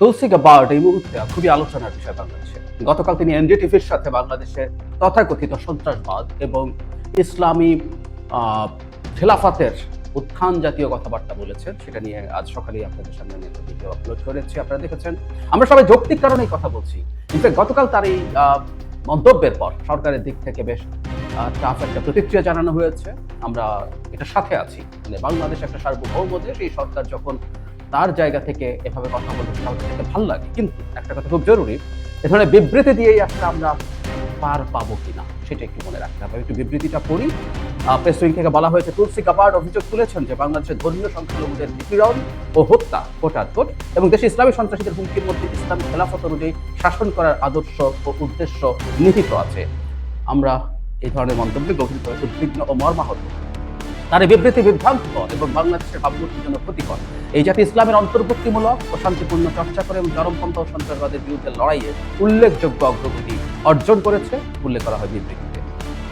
তুলসী Gabbard এই মুহূর্তে খুবই আলোচনার বিষয় বাংলাদেশে। গতকাল তিনি এনডিটিভির সাথে বাংলাদেশে তথাকথিত সন্ত্রাসবাদ এবং ইসলামী খেলাফাতের উত্থান জাতীয় কথাবার্তা বলেছেন। সেটা নিয়ে আজ সকালেই আপনাদের সামনে একটা ভিডিও আপলোড করেছি আপনারা দেখেছেন, আমরা সবাই যৌক্তিক কারণেই কথা বলছি। ইনফ্যাক্ট গতকাল তার এই মন্তব্যের পর সরকারের দিক থেকে বেশ টাফ একটা প্রতিক্রিয়া জানানো হয়েছে। আমরা এটার সাথে আছি। মানে বাংলাদেশ একটা সার্বভৌম দেশ। এই সরকার যখন তার জায়গা থেকে এভাবে কথা বলতে দেখতে ভালো লাগে। কিন্তু একটা কথা খুব জরুরি, এ ধরনের বিবৃতি দিয়েই আসলে আমরা পার পাবো কিনা, সেটা একটু মনে রাখতে হবে। একটু বিবৃতিটা পড়ি। প্রেস উইং থেকে বলা হয়েছে, তুলসী কাপার্ড অভিযোগ তুলেছেন যে বাংলাদেশের ধর্মীয় সংখ্যালঘুদের নিপীড়ন ও হত্যা কোটাটকোট এবং দেশে ইসলামী সন্ত্রাসীদের হুমকির মধ্যে ইসলামী খেলাফত অনুযায়ী শাসন করার আদর্শ ও উদ্দেশ্য নিহিত আছে। আমরা এই ধরনের মন্তব্যে গভীরভাবে উদ্বিগ্ন ও মর্মাহত। তার বিবৃতি বিভ্রান্তকর এবং বাংলাদেশের ভাবমূর্তির জন্য ক্ষতিকর। এই জাতি ইসলামের অন্তর্ভুক্তিমূলক ও শান্তিপূর্ণ চর্চা করে এবং চরমপন্থা ও সন্ত্রাসবাদের বিরুদ্ধে লড়াইয়ে উল্লেখযোগ্য অগ্রগতি অর্জন করেছে, উল্লেখ করা হয় বিবৃতিতে।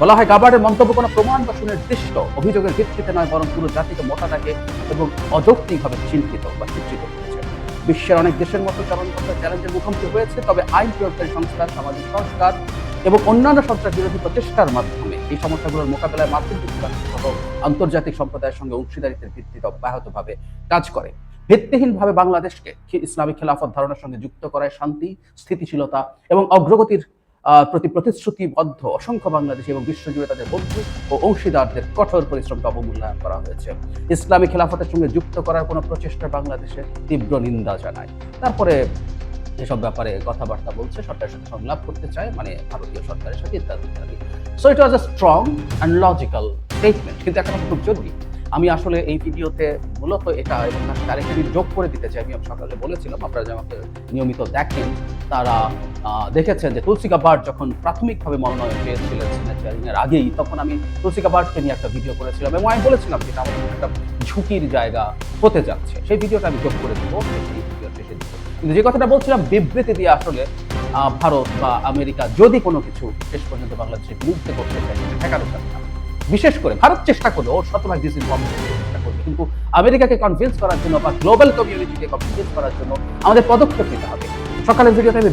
বলা হয় গাবার্ডের মন্তব্য কোনো প্রমাণ বা সুনির্দিষ্ট অভিযোগের ভিত্তিতে নয়, বরং পুরো জাতিকে মোটাটাকে এবং অযৌক্তিকভাবে চিন্তিত বা চিত্রিত করেছে। বিশ্বের অনেক দেশের মতো চরমপন্থা চ্যালেঞ্জের মুখোমুখি হয়েছে, তবে আইন প্রয়োগকারী সংস্থা সামাজিক সংস্কার এবং অন্যান্য সন্ত্রাস বিরোধী প্রচেষ্টার মাধ্যমে এই সমস্যাগুলোর মোকাবেলায় যুক্তরাষ্ট্র সহ আন্তর্জাতিক সম্প্রদায়ের সঙ্গে অংশীদারিত্বের ভিত্তিতে অব্যাহতভাবে কাজ করে। ভিত্তিহীনভাবে বাংলাদেশকে খি- ইসলামী খেলাফত ধারণার সঙ্গে যুক্ত করায় শান্তি, স্থিতিশীলতা এবং অগ্রগতির প্রতি প্রতিশ্রুতিবদ্ধ অসংখ্য বাংলাদেশি এবং বিশ্বজুড়ে তাদের বন্ধু ও অংশীদারদের কঠোর পরিশ্রমকে অবমূল্যায়ন করা হয়েছে। ইসলামী খেলাফতের সঙ্গে যুক্ত করার কোনো প্রচেষ্টা বাংলাদেশে তীব্র নিন্দা জানায়। তারপরে এসব ব্যাপারে কথাবার্তা বলছে সরকারের সাথে সংলাপ করতে চায় মানে ভারতীয় সরকারের সাথে ইত্যাদি ইত্যাদি। So it was a strong and logical statement কিন্তু একটা খুব জরুরি। আমি আসলে এই ভিডিওতে মূলত এটা এবং তার সাথে যোগ করে দিতে চাই। আমি সকালে বলেছিলাম, আপনারা যে আমাকে নিয়মিত দেখেন, তারা দেখেছেন যে তুলসী কাবার্ড যখন প্রাথমিকভাবে মনোনয়ন পেয়েছিলেন সিনেচারিং এর আগেই, তখন আমি তুলসী কাবার্ডকে নিয়ে একটা ভিডিও করেছিলাম এবং আমি বলেছিলাম যে এটা আমাদের একটা ঝুঁকির জায়গা হতে যাচ্ছে। সেই ভিডিওটা আমি যোগ করে দেবো। কিন্তু যে কথাটা বলছিলাম, বিবৃতি দিয়ে আসলে ভারত বা আমেরিকা যদি কোনো কিছু শেষ পর্যন্ত বাংলাদেশের বিরুদ্ধে করতে চায় ঠেকানো বিশেষ করে ভারত চেষ্টা করবে ওর শতভাগ ডিসইনফর্ম চেষ্টা করবে। কিন্তু আমেরিকাকে কনভিন্স করার জন্য বা গ্লোবাল কমিউনিটিকে কনভিন্স করার জন্য আমাদের পদক্ষেপ নিতে হবে। সকালের ভিডিওতে আমি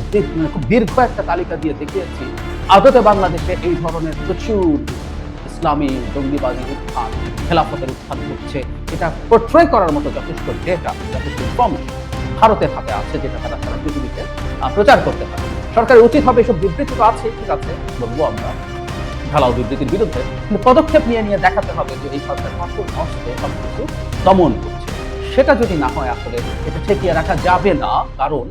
খুব দীর্ঘ একটা তালিকা দিয়ে দেখিয়েছি। আদতে বাংলাদেশে এই ধরনের প্রচুর ইসলামী জঙ্গিবাদী উত্থান, খেলাফতের উত্থান ঘটছে। এটা পোট্রে করার মতো যথেষ্ট ডেটা যথেষ্ট ইনফরমেশন ভারতের হাতে আছে, যেটা তারা সারা পৃথিবীতে প্রচার করতে পারে। সরকারের উচিত হবে এসব বিবৃতি তো আছে, ঠিক আছে, বলব আমরা। ঢালাও বিবৃতির বিরুদ্ধে। কিন্তু পদক্ষেপ নিয়ে নিয়ে দেখাতে হবে যে এই সরকার কত অস্ত্রে সবকিছু দমন করছে। সেটা যদি না হয় আসলে, এটা ঠেকিয়ে রাখা যাবে না, কারণ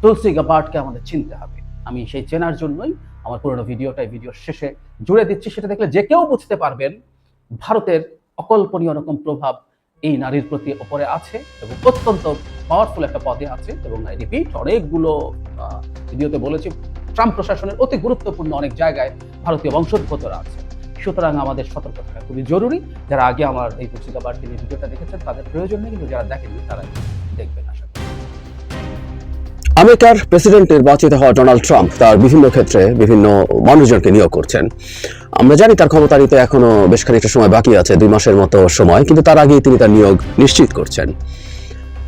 তুলসী গাবার্ডকে আমাদের চিনতে হবে। আমি সেই চেনার জন্যই আমার পুরোনো ভিডিওটা, এই ভিডিওর শেষে জুড়ে দিচ্ছি। সেটা দেখলে যে কেউ বুঝতে পারবেন, ভারতের অকল্পনীয় রকম প্রভাব এই নারীর প্রতি ওপরে আছে এবং অত্যন্ত পাওয়ারফুল একটা পদে আছে এবং রিপিট অনেকগুলো ভিডিওতে বলেছি, ট্রাম্প প্রশাসনের অতি গুরুত্বপূর্ণ অনেক জায়গায় ভারতীয় বংশোদ্ভূতরা আছে সুতরাং আমাদের সতর্ক থাকা খুবই জরুরি। যারা আগে আমার এই পুস্তিকা তিনি ভিডিওটা দেখেছেন, তাদের প্রয়োজন নেই, কিন্তু যারা দেখেননি তারা দেখবেন। আমেরিকার প্রেসিডেন্ট নির্বাচিত হওয়া ডোনাল্ড ট্রাম্প তার বিভিন্ন ক্ষেত্রে বিভিন্ন মানুষজনকে নিয়োগ করছেন। আমরা জানি তার ক্ষমতারিতে এখনও বেশ খানিকটা সময় বাকি আছে, দুই মাসের মতো সময়, কিন্তু তার আগেই তিনি তার নিয়োগ নিশ্চিত করছেন।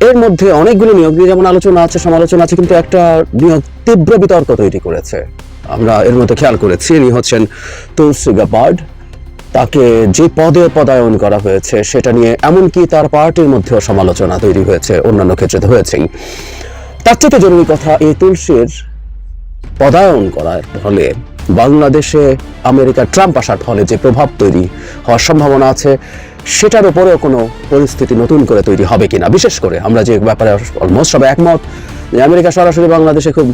এর মধ্যে অনেকগুলো নিয়োগ নিয়ে যেমন আলোচনা আছে, সমালোচনা আছে, কিন্তু একটা নিয়োগ তীব্র বিতর্ক তৈরি করেছে। আমরা এর মধ্যে খেয়াল করেছি, ইনি হচ্ছেন তুলসি গাবার্ড। তাকে যে পদে পদায়ন করা হয়েছে, সেটা নিয়ে এমনকি তার পার্টির মধ্যেও সমালোচনা তৈরি হয়েছে, অন্যান্য ক্ষেত্রে তো হয়েছেই। তার থেকে জরুরি কথা এই তুলসীর পদায়ন করার ফলে বাংলাদেশে আমেরিকার ট্রাম্প আসার ফলে যে প্রভাব তৈরি হওয়ার সম্ভাবনা আছে, সেটার উপরেও কোনো পরিস্থিতি নতুন করে তৈরি হবে কিনা? বিশেষ করে আমরা যে ব্যাপারে অলমোস্ট সবাই একমত যে আমেরিকা সরাসরি বাংলাদেশে খুব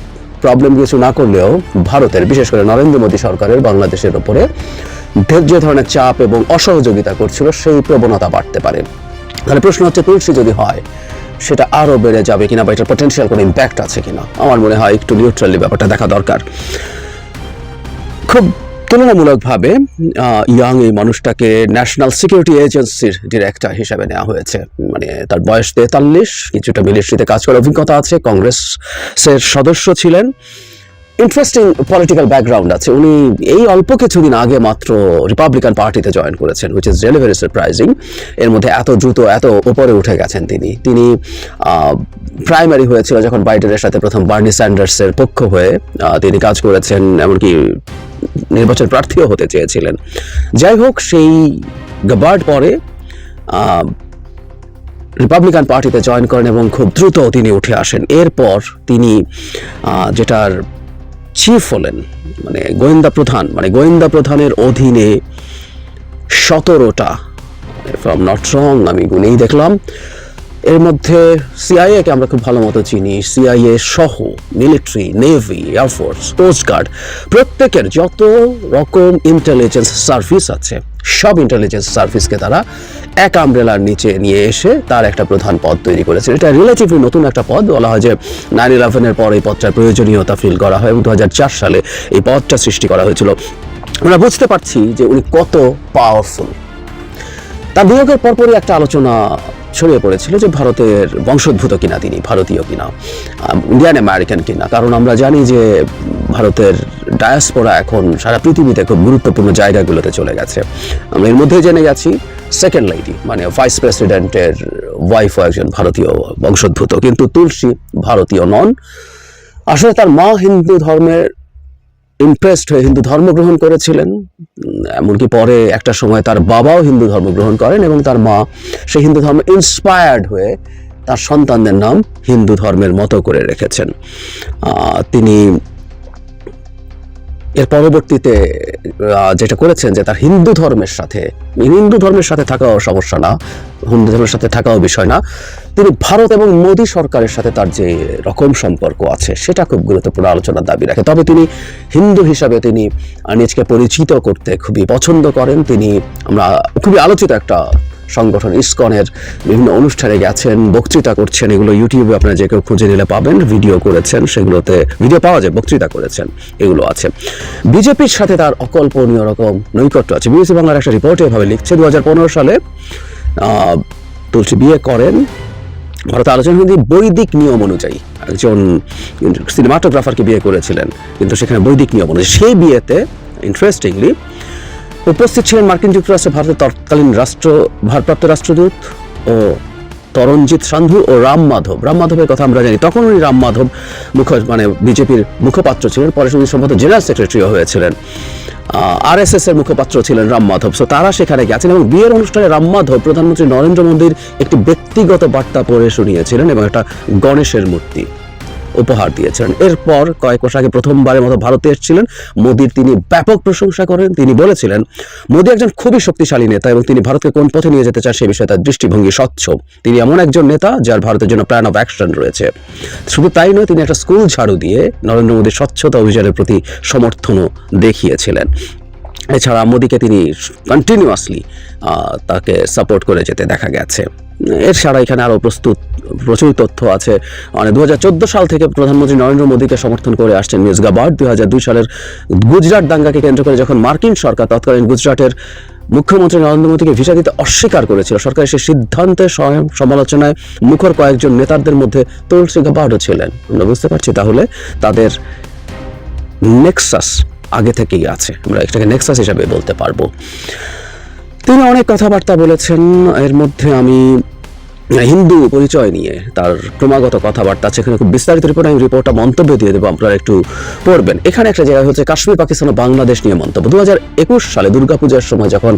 প্রবলেম কিছু না করলেও ভারতের, বিশেষ করে নরেন্দ্র মোদী সরকারের বাংলাদেশের ওপরে যে ধরনের চাপ এবং অসহযোগিতা করছিল, সেই প্রবণতা বাড়তে পারে। তাহলে প্রশ্ন হচ্ছে, তুলসী যদি হয় সেটা আরও বেড়ে যাবে কিনা বা এটার পটেনশিয়াল কোনো ইম্প্যাক্ট আছে কিনা? আমার মনে হয় একটু নিউট্রালি ব্যাপারটা দেখা দরকার। খুব তুলনামূলকভাবে ইয়াং এই মানুষটাকে ন্যাশনাল সিকিউরিটি এজেন্সির ডিরেক্টর হিসেবে নেওয়া হয়েছে। মানে তার বয়স তেতাল্লিশ, কিছুটা মিলিটারিতে কাজ করার অভিজ্ঞতা আছে কংগ্রেসের সদস্য ছিলেন। ইন্টারেস্টিং পলিটিক্যাল ব্যাকগ্রাউন্ড আছে। উনি এই অল্প কিছুদিন আগে মাত্র রিপাবলিকান পার্টিতে জয়েন করেছেন which is really very surprising এর মধ্যে এত দ্রুত, এত উপরে উঠে গেছেন তিনি। তিনি প্রাইমারি হয়েছিল যখন বাইডেনের সাথে প্রথম বার্নি স্যান্ডার্সের পক্ষ হয়ে তিনি কাজ করেছেন, এমনকি নির্বাচন প্রার্থীও হতে চেয়েছিলেন। যাই হোক, সেই গাবার্ড পরে রিপাবলিকান পার্টিতে জয়েন করেন এবং খুব দ্রুত তিনি উঠে আসেন। এরপর তিনি যেটার চিফ হলেন মানে গোয়েন্দা প্রধান মানে গোয়েন্দা প্রধানের অধীনে সতেরোটা ফ্রম নট রং আমি গুনেই দেখলাম। এর মধ্যে সিআইএ কে আমরা খুব ভালো মতো চিনি। সিআইএ সহ, মিলিটারি, নেভি এয়ারফোর্স কোস্টগার্ড প্রত্যেকের যত রকম ইন্টেলিজেন্স সার্ভিস আছে, সব ইন্টেলিজেন্স সার্ভিসকে তারা এক আমব্রেলার নিচে নিয়ে এসে তার একটা প্রধান পদ তৈরি করেছে। এটা রিলেটিভলি নতুন একটা পদ। বলা হয় যে নাইন ইলেভেনের পর এই পদটার প্রয়োজনীয়তা ফিল করা হয় এবং দু হাজার চার সালে এই পদটা সৃষ্টি করা হয়েছিল। আমরা বুঝতে পারছি যে উনি কত পাওয়ারফুল তার বিয়োগের পরপরই একটা আলোচনা ছড়িয়ে পড়েছিল যে ভারতের বংশোদ্ভূত কিনা তিনি, ভারতীয় কিনা ইন্ডিয়ান আমেরিকান কিনা। কারণ আমরা জানি যে ভারতের ডায়াসপোরা এখন সারা পৃথিবীতে খুব গুরুত্বপূর্ণ জায়গাগুলোতে চলে গেছে। আমরা এর মধ্যে জেনে গেছি সেকেন্ড লেডি মানে ভাইস প্রেসিডেন্টের ওয়াইফও একজন ভারতীয় বংশোদ্ভূত। কিন্তু তুলসী ভারতীয় নন। আসলে তার মা হিন্দু ধর্মের ইমপ্রেসড হয়ে হিন্দু ধর্ম গ্রহণ করেছিলেন, এমনকি পরে একটা সময় তার বাবাও হিন্দু ধর্ম গ্রহণ করেন এবং তার মা সেই হিন্দু ধর্ম ইন্সপায়ার্ড হয়ে তার সন্তানদের নাম হিন্দু ধর্মের মতো করে রেখেছেন। তিনি এর পরবর্তীতে যেটা করেছেন যে তার হিন্দু ধর্মের সাথে হিন্দু ধর্মের সাথে থাকাও সমস্যা না, হিন্দু ধর্মের সাথে থাকাও বিষয় না। তিনি ভারত এবং মোদী সরকারের সাথে তার যে রকম সম্পর্ক আছে, সেটা খুব গুরুত্বপূর্ণ আলোচনার দাবি রাখে। তবে তিনি হিন্দু হিসাবে তিনি নিজকে পরিচিত করতে খুবই পছন্দ করেন। তিনি আমরা খুবই আলোচিত একটা সংগঠন ইসকনের বিভিন্ন অনুষ্ঠানে গেছেন, বক্তৃতা করছেন, এগুলো ইউটিউবে আপনারা যে কেউ খুঁজে নিলে পাবেন ভিডিও করেছেন, সেগুলোতে ভিডিও পাওয়া যায়, বক্তৃতা করেছেন, এগুলো আছে। বিজেপির সাথে তার অকল্পনীয় রকম নৈকট্য আছে। বিবিসি বাংলার একটা রিপোর্টে এভাবে লিখছে দু হাজার পনেরো সালে তুলসী বিয়ে করেন। ভারত আলোচনা হিন্দি বৈদিক নিয়ম অনুযায়ী একজন সিনেমাটোগ্রাফারকে বিয়ে করেছিলেন, কিন্তু সেখানে বৈদিক নিয়ম অনুযায়ী। সেই বিয়েতে ইন্টারেস্টিংলি উপস্থিত ছিলেন মার্কিন যুক্তরাষ্ট্রে ভারতের তৎকালীন রাষ্ট্র, ভারপ্রাপ্ত রাষ্ট্রদূত ও তরণজিৎ সান্ধু ও রাম মাধব। রাম মাধবের কথা আমরা জানি। তখন উনি রাম মাধব মুখ মানে বিজেপির মুখপাত্র ছিলেন। পরে উনি সম্ভবত জেনারেল সেক্রেটারিও হয়েছিলেন। আর এস এর মুখপাত্র ছিলেন রাম মাধব। সো তারা সেখানে গেছেন এবং বিয়ের অনুষ্ঠানে রাম মাধব প্রধানমন্ত্রী নরেন্দ্র মোদীর একটি ব্যক্তিগত বার্তা পড়ে শুনিয়েছিলেন এবং একটা গণেশের মূর্তি। উপহার দিয়েছিলেন এরপর কয়েক মাস আগে প্রথমবারের মতো ভারতে এসেছিলেন মোদীর তিনি ব্যাপক প্রশংসা করেন। তিনি বলেছিলেন, মোদী একজন খুবই শক্তিশালী নেতা এবং তিনি ভারতকে কোন পথে নিয়ে যেতে চান সে বিষয়ে তার দৃষ্টিভঙ্গি স্বচ্ছ। তিনি এমন একজন নেতা যার ভারতের জন্য প্ল্যান অফ অ্যাকশন রয়েছে। শুধু তাই নয়, তিনি একটা স্কুল ঝাড়ু দিয়ে নরেন্দ্র মোদীর স্বচ্ছতা অভিযানের প্রতি সমর্থনও দেখিয়েছিলেন। এছাড়া মোদীকে তিনি কন্টিনিউয়াসলি তাকে সাপোর্ট করে যেতে দেখা গেছে। এর ছাড়া এখানে আরও প্রস্তুত, প্রচুর তথ্য আছে। মানে দুহাজার চোদ্দ সাল থেকে প্রধানমন্ত্রী নরেন্দ্র মোদীকে সমর্থন করে আসছেন দু হাজার দুই সালের গুজরাট দাঙ্গাকে কেন্দ্র করে যখন মার্কিন সরকার তৎকালীন গুজরাটের মুখ্যমন্ত্রী নরেন্দ্র মোদীকে ভিসা দিতে অস্বীকার করেছিল, সরকারের সেই সিদ্ধান্তের স্বয়ং সমালোচনায় মুখর কয়েকজন নেতাদের মধ্যে তুলসী গাবার্ডও ছিলেন। আমরা বুঝতে পারছি তাহলে তাদের নেক্সাস আগে থেকেই আছে। আমরা এটাকে নেক্সাস হিসাবে বলতে পারব। তিনি অনেক কথাবার্তা বলেছেন। এর মধ্যে আমি হিন্দু পরিচয় নিয়ে তার ক্রমাগত কথাবার্তা সেখানে খুব বিস্তারিত রিপোর্ট আমি রিপোর্টটা মন্তব্য দিয়ে দেবো, আপনারা একটু পড়বেন। এখানে একটা জায়গা হচ্ছে কাশ্মীর, পাকিস্তান ও বাংলাদেশ নিয়ে মন্তব্য। দু হাজার একুশ সালে দুর্গাপূজার সময় যখন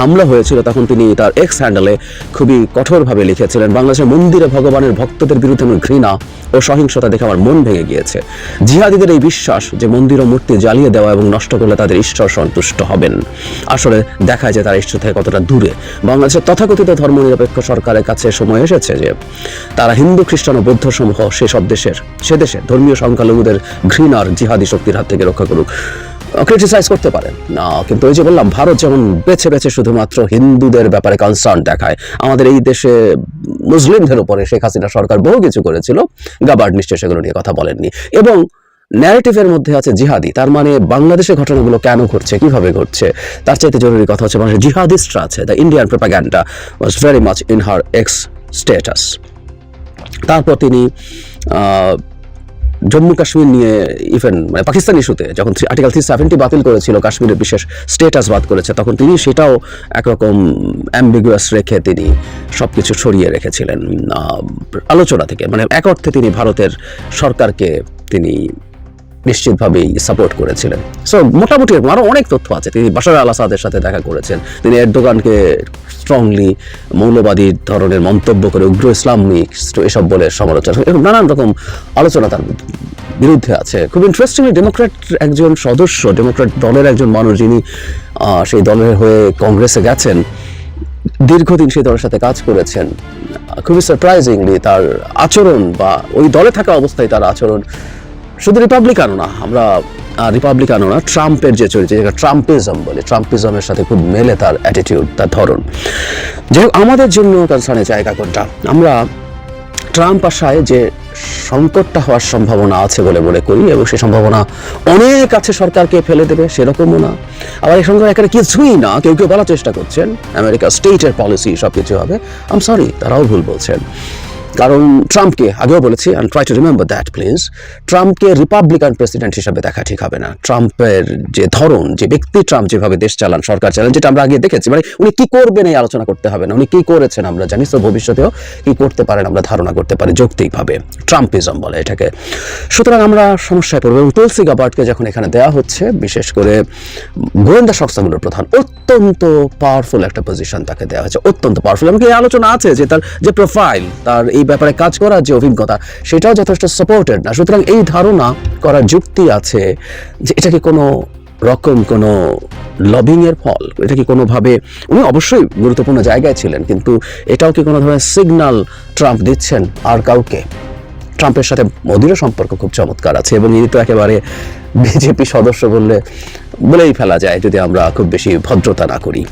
হামলা হয়েছিল, তখন তিনি তার এক্স হ্যান্ডেলে খুবই কঠোরভাবে লিখেছিলেন, বাংলাদেশের মন্দিরে ভগবানের ভক্তদের বিরুদ্ধে আমার ঘৃণা ও সহিংসতা দেখে আমার মন ভেঙে গিয়েছে। জিহাদিদের এই বিশ্বাস যে মন্দির ও মূর্তি জ্বালিয়ে দেওয়া এবং নষ্ট করলে তাদের ঈশ্বর সন্তুষ্ট হবেন। আসলে দেখা যায় তারা ঈশ্বর থেকে কতটা দূরে। বাংলাদেশের তথাকথিত ধর্মনিরপেক্ষ সরকারের কাছে সময় এসেছে যে তারা হিন্দু, খ্রিস্টান ও বৌদ্ধ সমূহ সেসব দেশের, সে দেশে ধর্মীয় সংখ্যালঘুদের ঘৃণার জিহাদি শক্তির হাত থেকে রক্ষা করুক। ক্রিটিসাইজ করতে পারেন না, কিন্তু ওই যে বললাম, ভারত যেমন বেছে বেছে শুধুমাত্র হিন্দুদের ব্যাপারে কনসার্ন দেখায়, আমাদের এই দেশে মুসলিমদের উপরে শেখ হাসিনা সরকার বহু কিছু করেছিল গাবার্ড নিশ্চয় সেগুলো নিয়ে কথা বলেননি। এবং ন্যারেটিভের মধ্যে আছে জিহাদি, তার মানে বাংলাদেশের ঘটনাগুলো কেন ঘটছে, কীভাবে ঘটছে, তার চাইতে জরুরি কথা হচ্ছে বাংলাদেশের জিহাদিস্টরা আছে the Indian propaganda was very much in her X status তারপর তিনি জম্মু কাশ্মীর নিয়ে ইভেন মানে পাকিস্তান ইস্যুতে যখন আর্টিকেল থ্রি সেভেন্টি বাতিল করেছিল, কাশ্মীরের বিশেষ স্টেটাস বাদ করেছে, তখন তিনি সেটাও একরকম অ্যাম্বিগুয়াস রেখে তিনি সব কিছু সরিয়ে রেখেছিলেন আলোচনা থেকে। মানে এক অর্থে তিনি ভারতের সরকারকে তিনি নিশ্চিতভাবেই সাপোর্ট করেছিলেন। সো মোটামুটি আরও অনেক তথ্য আছে। তিনি বাশার আল আসাদের সাথে দেখা করেছেন। তিনি এরদোগানকে স্ট্রংলি মৌলবাদী ধরনের মন্তব্য করে উগ্র ইসলামিক এসব বলে সমালোচনা এরকম নানান রকম আলোচনা তার বিরুদ্ধে আছে। খুব ইন্টারেস্টিংলি ডেমোক্র্যাট একজন সদস্য ডেমোক্র্যাট দলের একজন মানুষ যিনি সেই দলের হয়ে কংগ্রেসে গেছেন, দীর্ঘদিন সেই দলের সাথে কাজ করেছেন। খুবই সারপ্রাইজিংলি তার আচরণ বা ওই দলে থাকা অবস্থায় তার আচরণ শুধু রিপাবলিকানও না, আমরা রিপাবলিকানও না ট্রাম্পের যে চরিত্র যেটা ট্রাম্পিজম বলে ট্রাম্পিজমের সাথে খুব মেলে তার অ্যাটিটিউড তার ধরন। যাই আমাদের জন্য কনসার্নের জায়গা কোনটা? আমরা ট্রাম্প আশায় যে সংকটটা হওয়ার সম্ভাবনা আছে বলে মনে করি এবং সেই সম্ভাবনা অনেক আছে সরকারকে ফেলে দেবে, সেরকমও না। আবার এই সঙ্গে এখানে কিছুই না, কেউ কেউ বলার চেষ্টা করছেন আমেরিকা স্টেটের পলিসি সব কিছু হবে। আম সরি তারাও ভুল বলছেন। কারণ ট্রাম্পকে, আগেও বলেছি and try to remember that please ট্রাম্পকে রিপাবলিকান প্রেসিডেন্ট হিসাবে দেখা ঠিক হবে না। ট্রাম্পের যে ধরন, যে ব্যক্তি ট্রাম্প যেভাবে দেশ চালান, সরকার চালান, যেটা আমরা আগে দেখেছি মানে উনি কি করবেন এই আলোচনা করতে হবে না, উনি কি করেছেন আমরা জানি তো ভবিষ্যতেও কি করতে পারেন আমরা ধারণা করতে পারি যৌক্তিকভাবে। ট্রাম্পিজম বলে এটাকে। সুতরাং আমরা সমস্যায় পড়ব এবং তুলসি গাবার্টকে যখন এখানে দেওয়া হচ্ছে, বিশেষ করে গোয়েন্দা সংস্থাগুলোর প্রধান, অত্যন্ত পাওয়ারফুল একটা পজিশন তাকে দেওয়া হয়েছে, অত্যন্ত পাওয়ারফুল এমনকি আলোচনা আছে যে তার যে প্রোফাইল তার এই ব্যাপারে কাজ করার যে অভিজ্ঞতা, সেটাও যথেষ্ট সাপোর্টেড না। সুতরাং এই ধারণা করার যুক্তি আছে যে এটাকে কোনো রকম কোনো লবিং এর ফল? এটা কি কোনোভাবে, উনি অবশ্যই গুরুত্বপূর্ণ জায়গায় ছিলেন, কিন্তু এটাও কি কোনো ধরনের সিগন্যাল ট্রাম্প দিচ্ছেন আর কাউকে? ট্রাম্পের সাথে মোদিরও সম্পর্ক খুব চমৎকার আছে এবং ইনি তো একেবারে বিজেপি সদস্য বললে, বলেই ফেলা যায় যদি আমরা খুব বেশি ভদ্রতা না করি।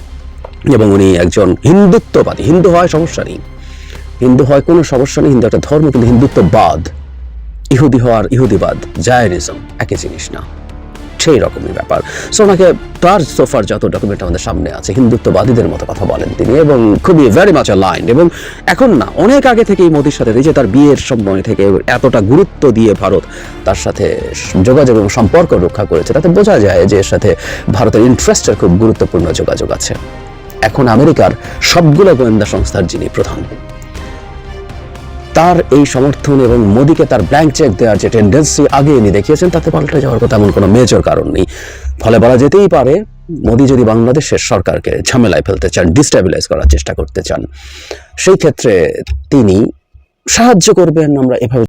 এবং উনি একজন হিন্দুত্ববাদী। হিন্দু হয় সমস্যা নেই। হিন্দু হয়, কোনো সমস্যা নেই, হিন্দু একটা ধর্ম, কিন্তু হিন্দুত্ববাদ ইহুদি হওয়ার ইহুদিবাদ জায়নিজম, একই জিনিস না। সেই রকমই ব্যাপার। সো ওনাকে তার সোফার যত ডকুমেন্ট আমাদের সামনে আছে, হিন্দুত্ববাদীদের মতো কথা বলেন তিনি এবং খুবই ভেরি মাচ লাইন এবং এখন না, অনেক আগে থেকেই মোদির সাথে যে তার বিয়ের সময় থেকে এতটা গুরুত্ব দিয়ে ভারত তার সাথে যোগাযোগ এবং সম্পর্ক রক্ষা করেছে, তাতে বোঝা যায় যে এর সাথে ভারতের ইন্টারেস্টের খুব গুরুত্বপূর্ণ যোগাযোগ আছে। এখন আমেরিকার সবগুলো গোয়েন্দা সংস্থার যিনি প্রধান তার এই সমর্থন এবং মোদীকে তার ব্ল্যাঙ্ক চেক দেওয়ার যে টেন্ডেন্সি আগে ইনি দেখিয়েছেন, তাতে পাল্টে যাওয়ার কথা এমন কোনো মেজর কারণ নেই। ফলে বলা যেতেই পারে, মোদী যদি বাংলাদেশের সরকারকে ঝামেলায় ফেলতে চান ডিস্টেবিলাইজ করার চেষ্টা করতে চান, সেই ক্ষেত্রে তিনি সাহায্য করবেন, আমরা এভাবে